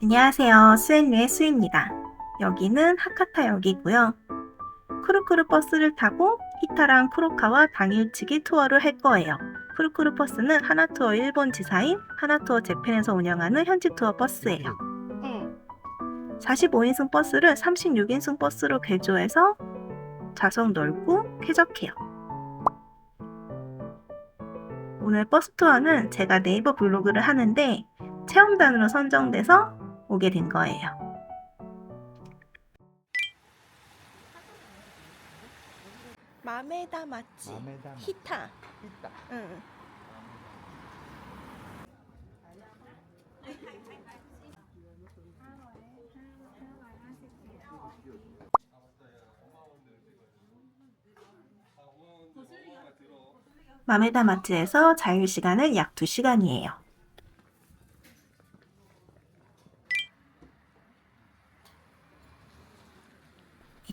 안녕하세요. 수엔류의 수입니다. 여기는 하카타역이고요. 크루크루 버스를 타고 히타랑 쿠로카와 당일치기 투어를 할 거예요. 크루크루 버스는 하나투어 일본 지사인 하나투어 재팬에서 운영하는 현지 투어 버스예요. 45인승 버스를 36인승 버스로 개조해서 좌석 넓고 쾌적해요. 오늘 버스 투어는 제가 네이버 블로그를 하는데 체험단으로 선정돼서 오게 된 거예요. 마메다 맞지? 마메다 히타. 히타. 응. 마메다 마트에서 자유 시간은 약 2시간이에요. 이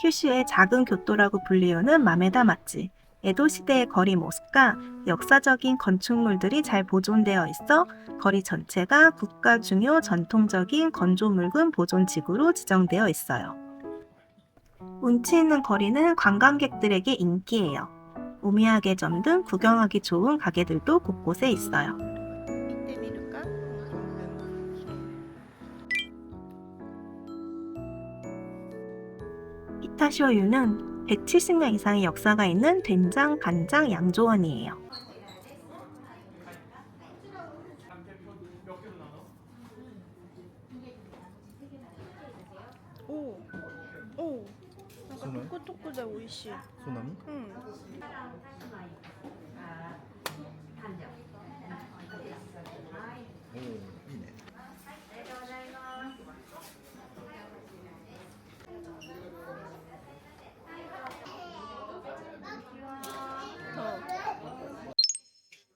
큐슈의 작은 교토라고 불리우는 마메다 맛집. 에도 시대의 거리 모습과 역사적인 건축물들이 잘 보존되어 있어 거리 전체가 국가 중요 전통적인 건조물금 보존지구로 지정되어 있어요. 운치 있는 거리는 관광객들에게 인기예요. 우미야게점 등 구경하기 좋은 가게들도 곳곳에 있어요. 카시오유는 170년 이상의 역사가 있는 된장 간장 양조원이에요. 오, 오, 약간 토크토크대 오이시. 소나미? 응. 오, 이네.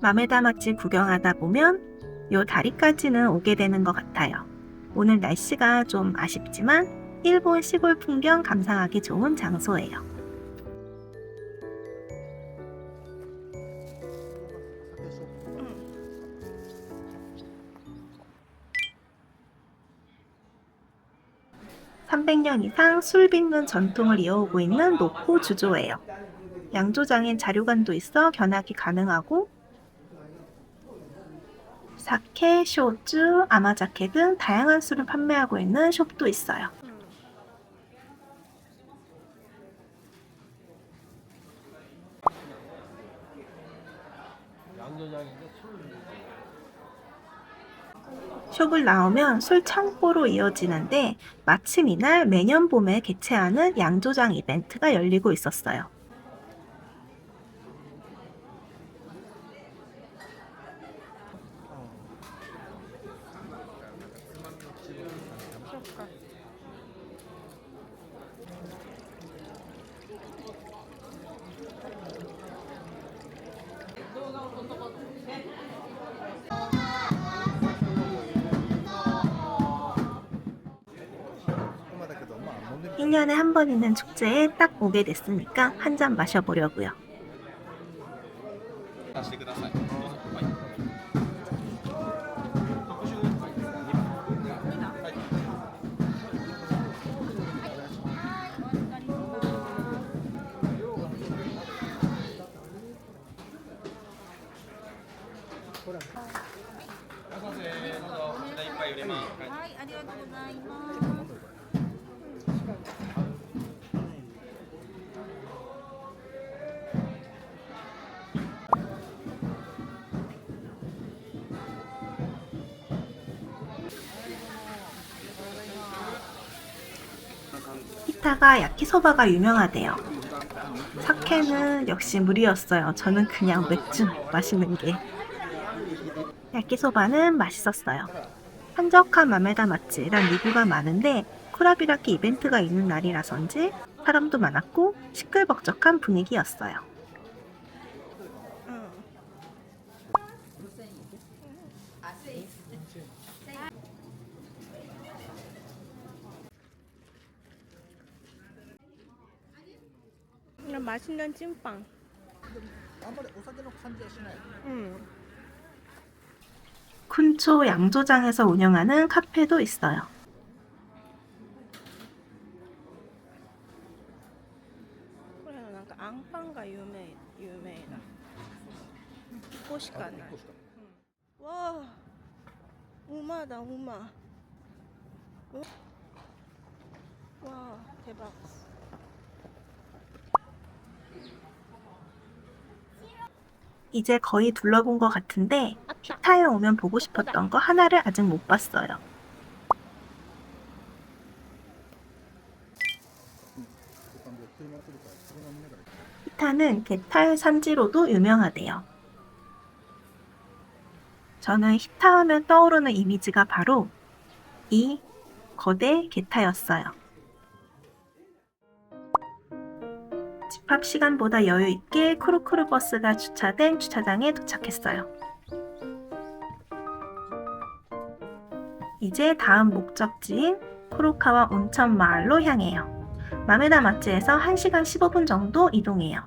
마메다 맛집 구경하다 보면 요 다리까지는 오게 되는 것 같아요. 오늘 날씨가 좀 아쉽지만 일본 시골 풍경 감상하기 좋은 장소예요. (300년) 이상 술 빚는 전통을 이어오고 있는 노포 주조예요. 양조장엔 자료관도 있어 견학이 가능하고 사케, 쇼주, 아마자케 등 다양한 술을 판매하고 있는 숍도 있어요. 숍을 나오면 술 창고로 이어지는데 마침 이날 매년 봄에 개최하는 양조장 이벤트가 열리고 있었어요. 1년에 한 번 있는 축제에 딱 오게 됐으니까 한 잔 마셔보려고요. 히타가 야키소바가 유명하대요. 사케는 역시 물이었어요. 저는 그냥 맥주 마시는 게. 야키소바는 맛있었어요. 한적한 맘에다 맛지란 리뷰가 많은데 쿠라비라키 이벤트가 있는 날이라서인지 사람도 많았고 시끌벅적한 분위기였어요. 맛있는 찐빵. 아무리 오사키노 칸지시네. 음. 쿤초 양조장에서 운영하는 카페도 있어요. 그래요, 뭔가 그 앙빵가 유명 유명이다. 꼬시가 아, 나. 와, 우마다 우마. 와, 대박. 이제 거의 둘러본 것 같은데 히타에 오면 보고 싶었던 거 하나를 아직 못 봤어요. 히타는 게탈 산지로도 유명하대요. 저는 히타 하면 떠오르는 이미지가 바로 이 거대 게타였어요. 집합 시간보다 여유 있게 쿠루쿠루 버스가 주차된 주차장에 도착했어요. 이제 다음 목적지인 쿠로카와 온천 마을로 향해요. 마메다 마츠에서 1시간 15분 정도 이동해요.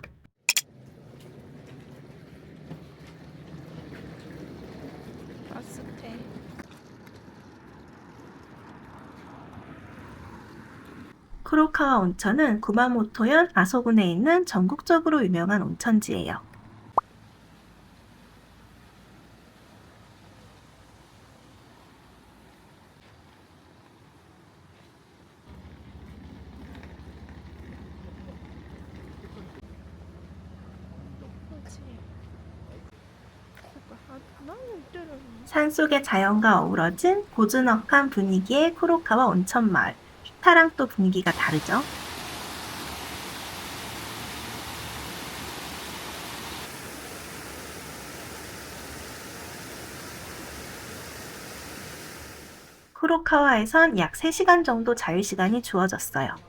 바스테. 쿠로카와 온천은 구마모토현 아소군에 있는 전국적으로 유명한 온천지예요. 산속의 자연과 어우러진 고즈넉한 분위기의 쿠로카와 온천 마을. 히타랑 또 분위기가 다르죠? 쿠로카와에선 약 3시간 정도 자유시간이 주어졌어요.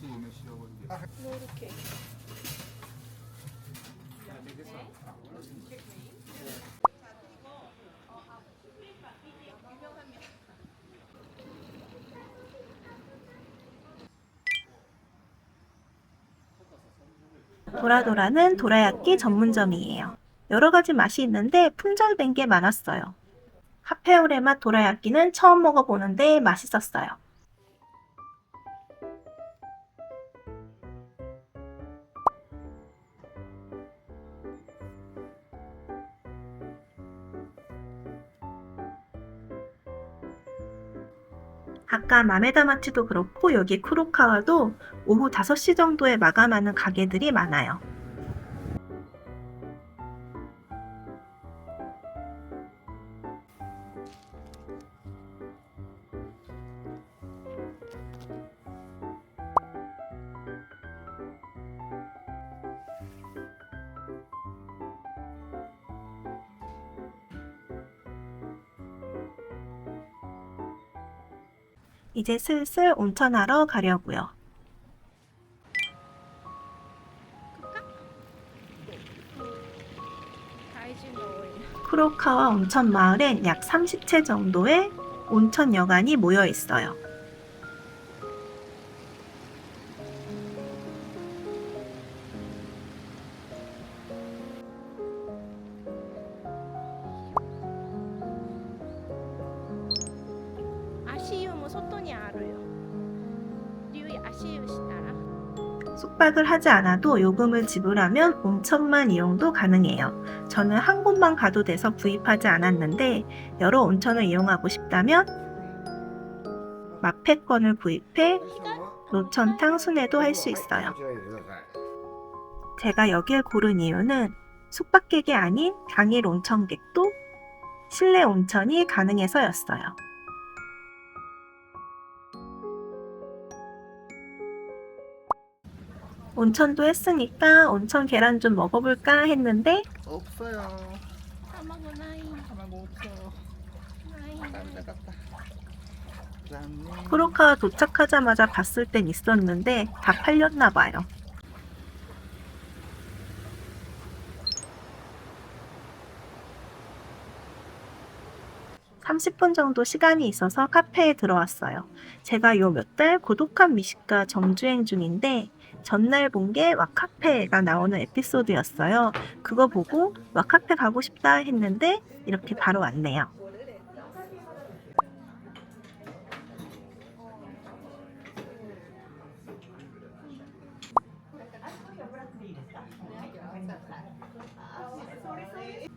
같이 오면 실어버리게. 이렇게. 도라도라는 도라야끼 전문점이에요. 여러 가지 맛이 있는데 품절된 게 많았어요. 카페오레맛 도라야끼는 처음 먹어보는데 맛있었어요. 아까 마메다마치도 그렇고 여기 쿠로카와도 오후 5시 정도에 마감하는 가게들이 많아요. 이제 슬슬 온천하러 가려고요. 쿠로카와 온천 마을엔 약 30채 정도의 온천 여관이 모여 있어요. 숙박을 하지 않아도 요금을 지불하면 온천만 이용도 가능해요. 저는 한 곳만 가도 돼서 구입하지 않았는데 여러 온천을 이용하고 싶다면 마패권을 구입해 노천탕 순회도 할 수 있어요. 제가 여길 고른 이유는 숙박객이 아닌 당일 온천객도 실내 온천이 가능해서였어요. 온천도 했으니까 온천 계란 좀 먹어볼까 했는데 없어요. 사먹어 아, 나이. 프로카와 도착하자마자 봤을 땐 있었는데 다 팔렸나 봐요. 30분 정도 시간이 있어서 카페에 들어왔어요. 제가 요 몇 달 고독한 미식가 정주행 중인데 전날 본 게 와카페가 나오는 에피소드였어요. 그거 보고 와카페 가고 싶다 했는데 이렇게 바로 왔네요.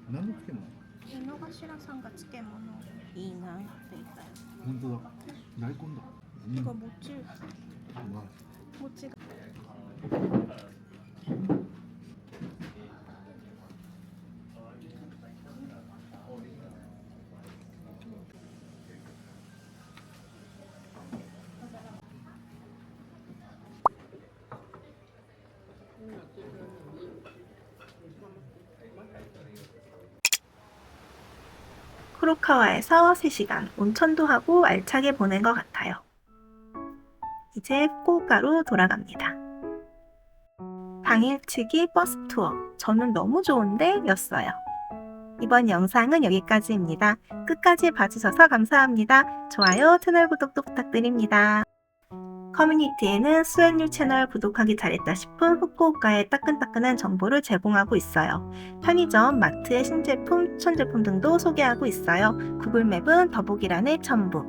음. 음. 음. 이거 뭐 모찌 모찌가 뭐 크로카와에서 3시간 온천도 하고 알차게 보낸 것 같아요. 이제 후쿠오카로 돌아갑니다. 당일치기 버스 투어 저는 너무 좋은데 였어요. 이번 영상은 여기까지입니다. 끝까지 봐주셔서 감사합니다. 좋아요, 채널 구독도 부탁드립니다. 커뮤니티에는 수행률 채널 구독하기 잘했다 싶은 후쿠오카의 따끈따끈한 정보를 제공하고 있어요. 편의점, 마트의 신제품, 추천 제품 등도 소개하고 있어요. 구글 맵은 더보기란에 첨부.